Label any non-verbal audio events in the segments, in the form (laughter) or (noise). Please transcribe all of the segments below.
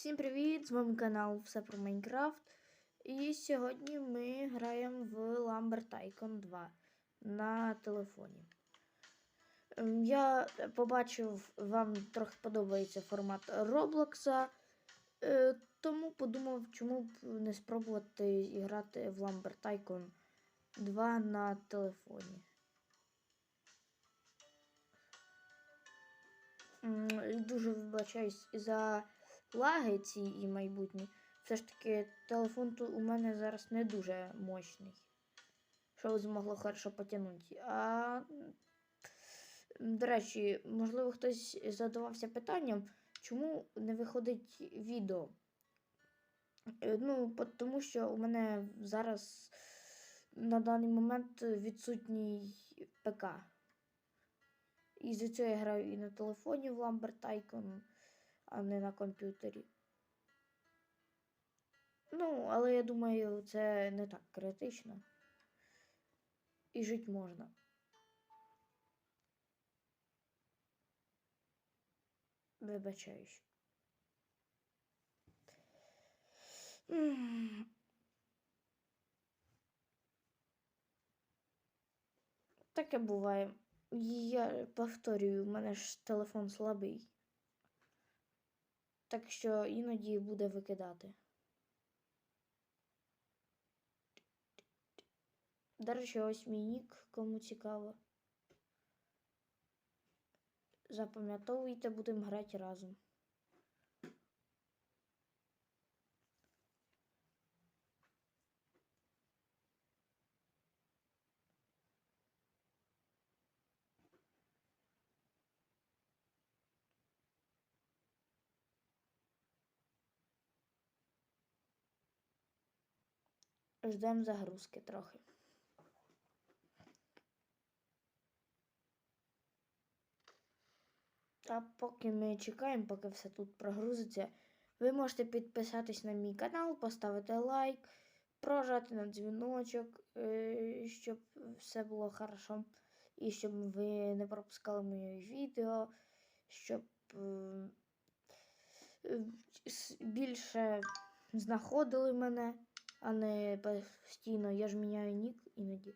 Всім привіт! З вами канал Все про Майнкрафт. І сьогодні ми граємо в Lumber Tycoon 2 на телефоні. Ем, Я побачив, вам трохи подобається формат Роблокса, е, тому подумав, чому б не спробувати грати в Lumber Tycoon 2 на телефоні. Дуже вибачаюсь за лаги ці і майбутні. Все ж таки, телефон тут у мене зараз не дуже мощний. Щоб змогло хорошо потягнути. А до речі, можливо, хтось задавався питанням, чому не виходить відео. Е, Ну, тому що у мене зараз на даний момент відсутній ПК. І за цього я граю і на телефоні в Lumber Tycoon, а не на комп'ютері. Ну, але я думаю, це не так критично. І жити можна. Вибачаюсь. Таке буває. Я повторюю, у мене ж телефон слабий. Так що іноді буде викидати. До речі, ось мій нік, кому цікаво. Запам'ятовуйте, будемо грати разом. Ждемо загрузки трохи. А поки ми чекаємо, поки все тут прогрузиться, ви можете підписатись на мій канал, поставити лайк, прожати на дзвіночок, е, щоб все було хорошо. І щоб ви не пропускали мої відео, щоб е, е, більше знаходили мене, а не постійно. Я ж міняю нік іноді.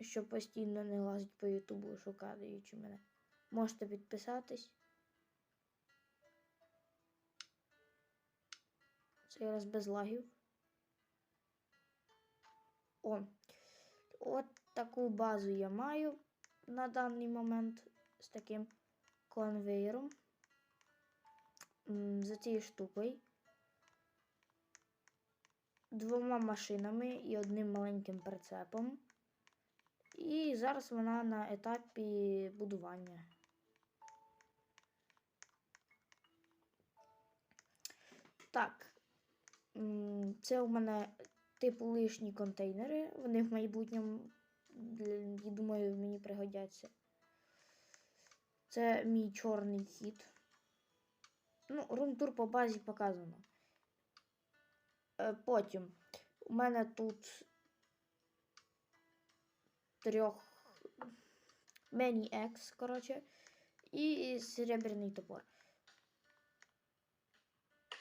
Щоб постійно не лазить по Ютубу шукаючи мене. Можете підписатись. Цей раз без лагів. О, от таку базу я маю на даний момент з таким конвейером. За цією штукою. Двома машинами і одним маленьким прицепом. І зараз вона на етапі будування. Так. Це у мене типу лишні контейнери. Вони в майбутньому, я думаю, мені пригодяться. Це мій чорний хід. Ну, румтур по базі показано. Е, Потім у мене тут трьох Many X, коротше, і серебряний топор.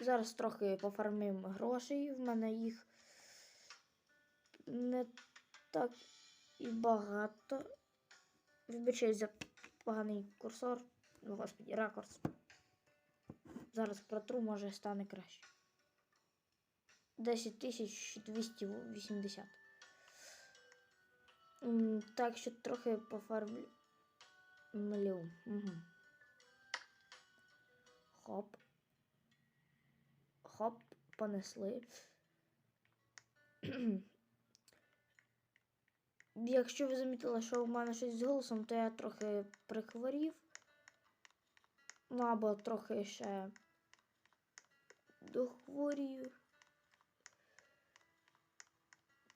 Зараз трохи пофармим грошей. В мене їх не так і багато. Вибачаюсь за поганий курсор. Господі, ракурс. Зараз протру, може стане краще. 10 280. Так що трохи пофармлю. Угу. Хоп. Хоп, понесли. (clears throat) Якщо ви замітили, що в мене щось з голосом, то я трохи прихворів. Ну, або трохи ще дохворію.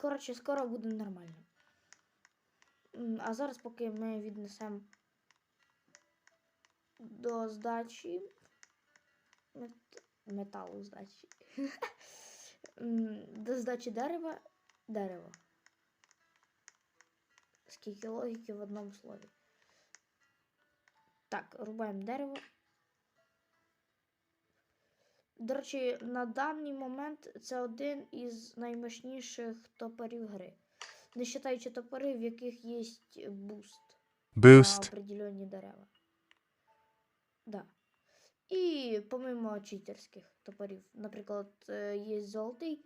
Коротше, скоро буде нормально. А зараз, поки ми віднесемо до здачі мет... металу здачі. (laughs) До здачі дерева дерево. Скільки логіки в одному слові. Так, рубаємо дерево. До речі, на даний момент це один із наймощніших топорів гри. Не вважаючи топори, в яких є буст на Boost. определенні дерева. Да. І помимо читерських топорів, наприклад, е, є золотий,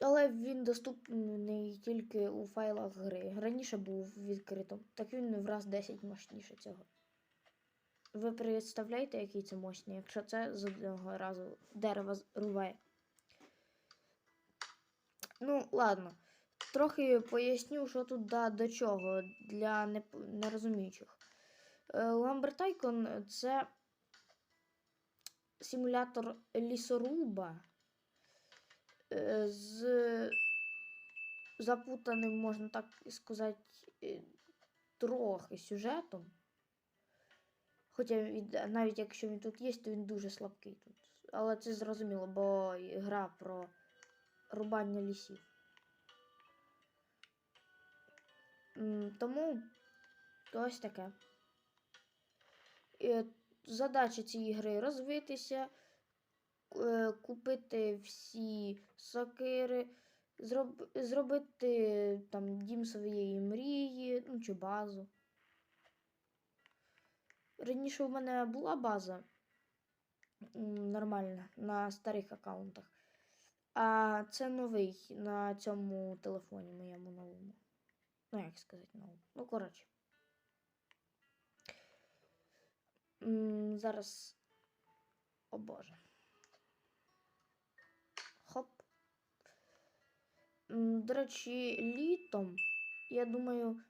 але він доступний тільки у файлах гри. Раніше був відкритим, так він в раз 10 мощніше цього. Ви представляєте, який це мощний, якщо це з одного разу дерево рубає. Ну, ладно. Трохи поясню, що тут да, до чого для нерозуміючих. Е, Tycoon – це симулятор лісоруба е, з запутаним, можна так сказати, е, трохи сюжетом. Хоча він, навіть якщо він тут є, то він дуже слабкий тут. Але це зрозуміло, бо гра про рубання лісів. Тому ось таке. Е, Задача цієї гри розвитися, е, купити всі сокири, зроб, зробити там дім своєї мрії, ну чи базу. Раніше у мене була база нормальна на старих аккаунтах. А це новий на цьому телефоні моєму новому. Ну, як сказати, новому. Ну, коротше. Зараз. О Боже. Хоп. До речі, літом, я думаю,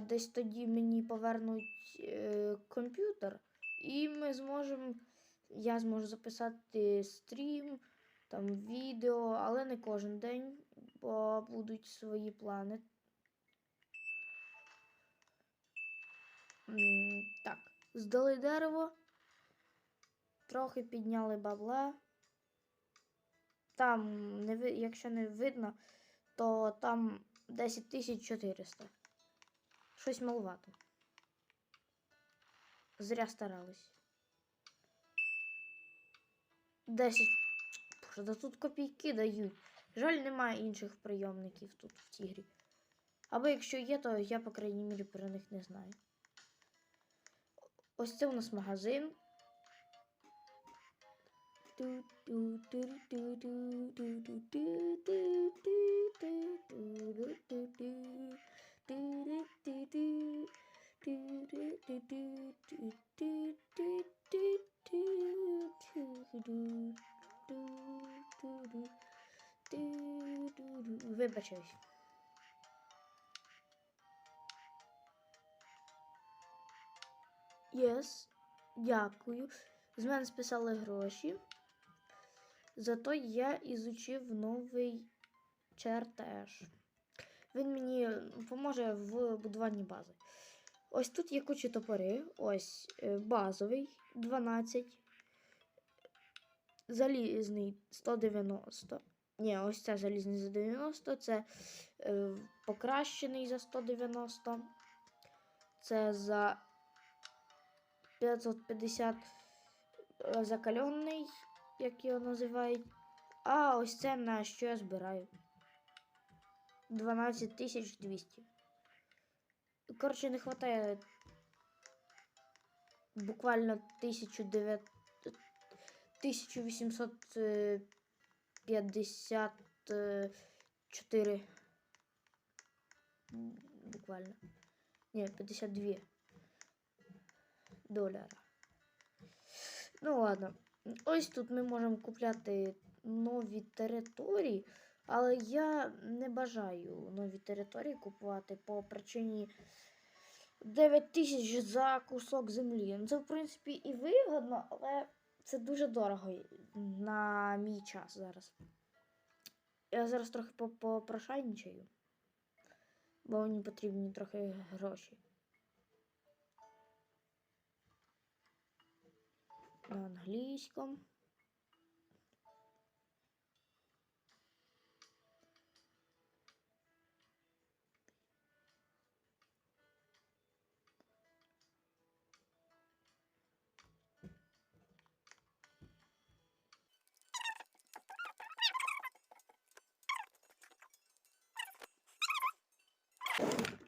десь тоді мені повернуть е, комп'ютер, і ми зможемо. Я зможу записати стрім, там відео, але не кожен день, бо будуть свої плани. Так, здали дерево, трохи підняли бабла. Там, якщо не видно, то там 10 400. Щось маловато. Зря старались. 10. Боже, да тут копійки дають. Жаль, немає інших прийомників тут в цій грі. Або якщо є, то я, по крайній мірі, про них не знаю. Ось це у нас магазин. Вибачаюсь. Єс, дякую. З мене списали гроші. Зато я ізучив новий чертеж. Він мені поможе в будуванні бази. Ось тут є куча топори. Ось е, базовий 12. Залізний 190. Ні, ось це залізний за 90, це е, покращений за 190. Це за 550 е, закалений, як його називають. А ось це на що я збираю. 12200. Коротше, не вистачає буквально 1900 1854 буквально. Ні, 52 доляра. Ну ладно. Ось тут ми можемо купляти нові території, але я не бажаю нові території купувати по причині 9 тисяч за кусок землі. Ну, Це, в принципі, і вигодно, але це дуже дорого на мій час зараз. Я зараз трохи по- попрошайничаю, бо мені потрібні трохи гроші. На англійському.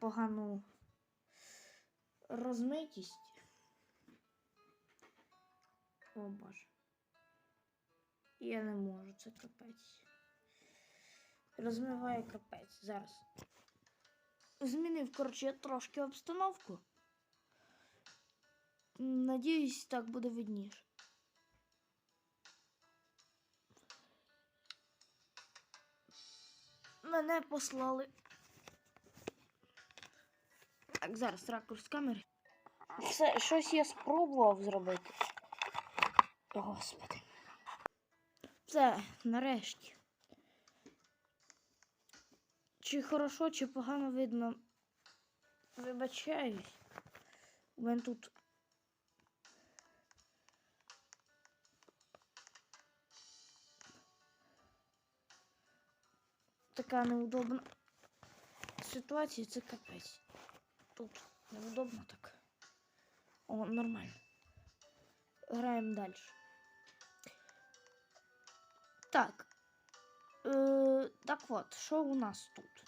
Погану розмитість. О боже. Я не можу, це капець. Розмиваю капець. Зараз. Змінив, коротше, трошки обстановку. Надіюсь, так буде видніше. Мене послали. Так, зараз ракурс камери. Це щось я спробував зробити. Господи. Все, нарешті. Чи хорошо, чи погано видно. Вибачаюсь. У мене тут. Така неудобна ситуація, це капець. Тут неудобно так. О, нормально. Граємо далі. Так. Е, так от, що у нас тут?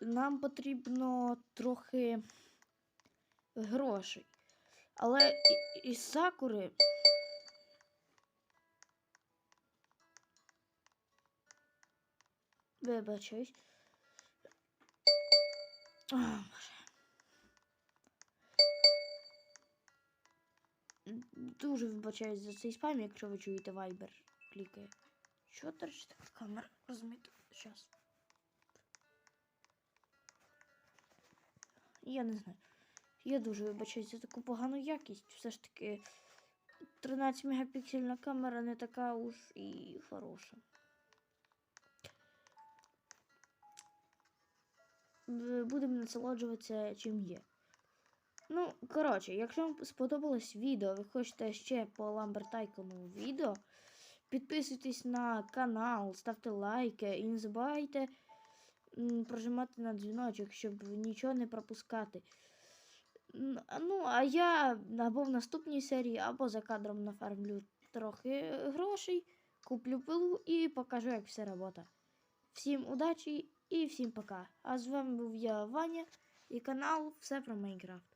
Нам потрібно трохи грошей. Але із сакури. Вибачаюсь. Дуже вибачаюсь за цей спам, якщо ви чуєте Viber клікає. Що до речі, така камера розмита? Щас. Я не знаю. Я дуже вибачаюсь за таку погану якість. Все ж таки 13 мегапіксельна камера не така уж і хороша. Будемо насолоджуватися чим є. Ну, коротше, якщо вам сподобалось відео, ви хочете ще по Tycoon відео, підписуйтесь на канал, ставте лайки і не забувайте прожимати на дзвіночок, щоб нічого не пропускати. Ну, а я або в наступній серії, або за кадром нафармлю трохи грошей, куплю пилу і покажу, як все робота. Всім удачі і всім пока. А з вами був я, Ваня, і канал Все про Майнкрафт.